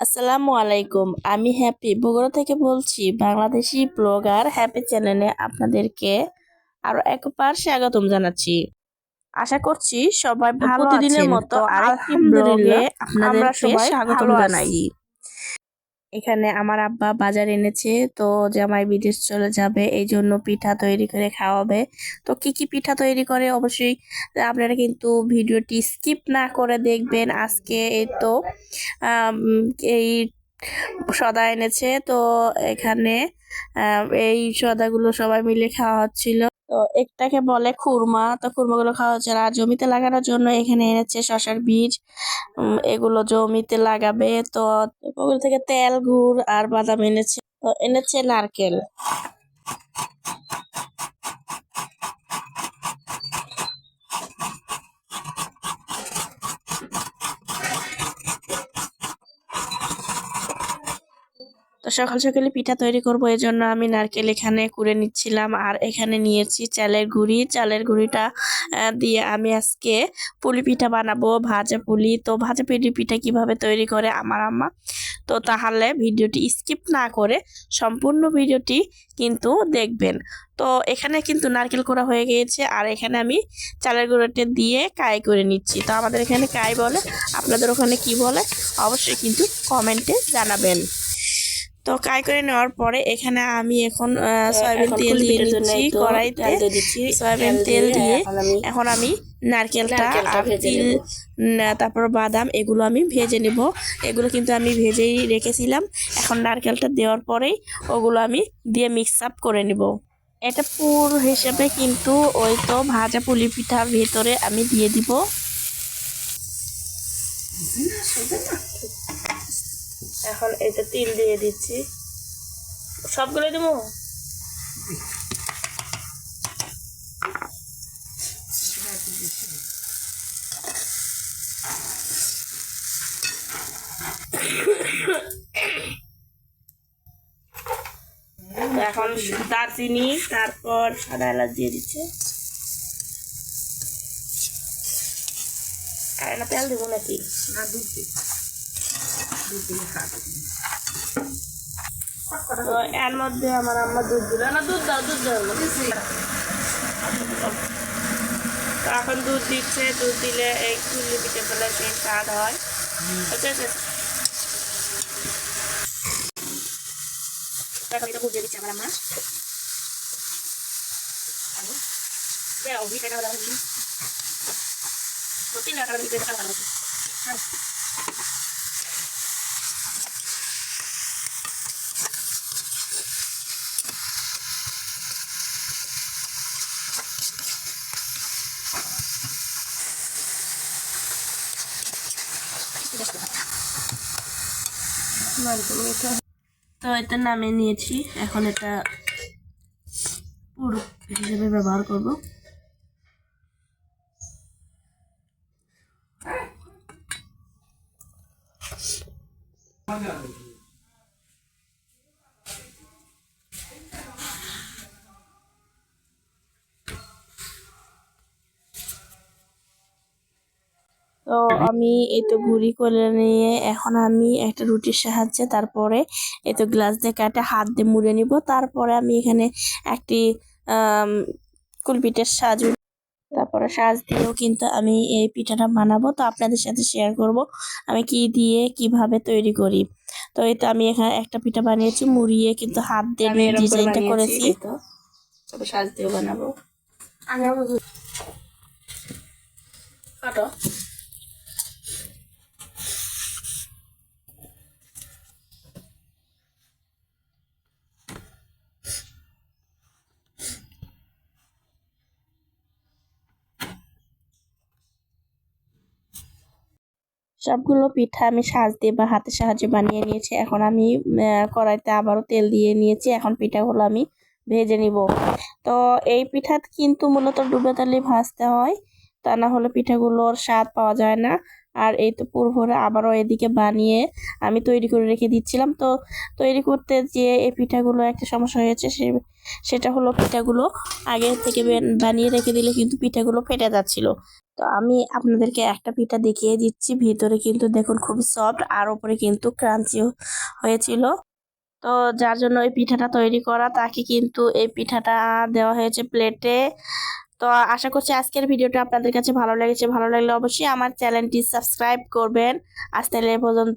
আসসালামু আলাইকুম। আমি হ্যাপি বগুড়া থেকে বলছি বাংলাদেশি ব্লগার হ্যাপি চ্যানেলে আপনাদেরকে আরও একবার স্বাগতম জানাচ্ছি। আশা করছি সবাই ভালো দিনের মতো আরেকটি ব্লগে আপনাদের সবাই স্বাগত জানাই এখানে আমার আব্বা বাজার এনেছে, তো জামাই বিদেশ চলে যাবে, এই জন্য পিঠা তৈরি করে খাওয়াবে। তো কি কি পিঠা তৈরি করে? অবশ্যই আপনারা কিন্তু ভিডিওটি স্কিপ না করে দেখবেন। আজকে এই তো এই সদা এনেছে, তো এখানে এই সদাগুলো সবাই মিলে খাওয়া হচ্ছিল। তো একটাকে বলে খুরমা। তো খুরমাগুলো খাওয়া হচ্ছে আর জমিতে লাগানোর জন্য এখানে এনেছে শশার বীজ। এগুলো জমিতে লাগাবে। তো ওগুলো থেকে তেল, গুড় আর বাদাম এনেছে। এনেছে নারকেল। সকাল সকালে পিঠা তৈরি করব এই জন্য আমি নারকেল এখানে কুড়ে নিচ্ছিলাম আর এখানে নিয়েছি চালের গুঁড়ি। চালের গুঁড়িটা দিয়ে আমি আজকে পুলি পিঠা বানাবো, ভাজা পুলি। তো ভাজা পুলি পিঠা কীভাবে তৈরি করে আমার আম্মা? তো তাহলে ভিডিওটি স্কিপ না করে সম্পূর্ণ ভিডিওটি কিন্তু দেখবেন। তো এখানে কিন্তু নারকেল করা হয়ে গিয়েছে আর এখানে আমি চালের গুঁড়োটা দিয়ে কাই করে নিচ্ছি। তো আমাদের এখানে কাই বলে, আপনাদের ওখানে কি বলে, অবশ্যই কিন্তু কমেন্টে জানাবেন। তো কাই করে নেওয়ার পরে এখানে আমি এখন আহ, সয়াবিন তেল দিয়ে নিচ্ছি কড়াইতে। সয়াবিন তেল দিয়ে এখন আমি নারকেলটা নারকেলটা আর তিল তারপর বাদাম এগুলো আমি ভেজে নেব। এগুলো কিন্তু আমি ভেজেই রেখেছিলাম। এখন নারকেলটা দেওয়ার পরেই ওগুলো আমি দিয়ে মিক্স আপ করে নেব। এটা পুর হিসেবে কিন্তু ওই তো ভাজা পুলি পিঠার ভেতরে আমি দিয়ে দিব। এখন এটা তিল দিয়ে দিচ্ছি। সবগুলো দেবো? এখন দারচিনি, তারপর সাদা এলাচ দিয়ে দিচ্ছে। আর তেল দেবো নাকি? না, দুধ এর মধ্যে আমার আম্মা দুধ দিল। না, দুধ দাও দুধ দাও। এখন দুধ দিচ্ছে, দুধ দিলে এই চুল্লি পিঠে সেই স্বাদ হয়। আচ্ছা আচ্ছা এখন এটা বুঝিয়ে দিচ্ছে আমার আম্মা। দেও ভিটাটা দাও সত্যি না, কারণ তো এটা নামিয়ে নিয়েছি। এখন এটা পুরো হিসেবে ব্যবহার করব। তো আমি এই তো গুঁড়ি করে নিয়ে এখন আমি একটা রুটির সাহায্যে তারপরে এই তো গ্লাস দিয়ে কাটে হাত দিয়ে মুড়ে নিব। তারপরে আমি এখানে একটি আম, কুলপিঠের সাজ তারপরে সাজ দিয়েও কিন্তু আমি এই পিঠাটা বানাবো। তো আপনাদের সাথে শেয়ার করব আমি কি দিয়ে কীভাবে তৈরি করি। তো এই তো আমি এখানে একটা পিঠা বানিয়েছি মুড়িয়ে কিন্তু হাত দিয়ে ডিজাইনটা করেছি। তো। সাজ দিয়ে বানাবো। কাটো। সবগুলো পিঠা আমি সাজ দিয়ে বা হাতের সাহায্যে বানিয়ে নিয়েছি। এখন আমি কড়াইতে আবারও তেল দিয়ে নিয়েছি। এখন পিঠাগুলো আমি ভেজে নিব। তো এই পিঠা কিন্তু মূলত ডুবে তেলে ভাজতে হয়। তা না হলে পিঠাগুলোর স্বাদ পাওয়া যায় না। আর এই তো পুরভরে আবারও এদিকে বানিয়ে আমি তৈরি করে রেখে দিচ্ছিলাম। তো তৈরি করতে যে এই পিঠাগুলো একটা সমস্যা হয়েছে। সে, সেটা হলো পিঠাগুলো আগে থেকে বানিয়ে রেখে দিলে কিন্তু পিঠাগুলো ফেটে যাচ্ছিল। তো আমি আপনাদেরকে একটা পিঠা দেখিয়ে দিচ্ছি। ভিতরে কিন্তু দেখুন খুবই সফট আর ওপরে কিন্তু ক্রাঞ্চি হয়েছিল। তো যার জন্য এই পিঠাটা তৈরি করা, তাকে কিন্তু এই পিঠাটা দেওয়া হয়েছে প্লেটে তো আশা করছি আজকের ভিডিওটা আপনাদের কাছে ভালো লেগেছে। ভালো লাগলে অবশ্যই আমার চ্যানেলটি সাবস্ক্রাইব করবেন। আজ তাহলে পর্যন্ত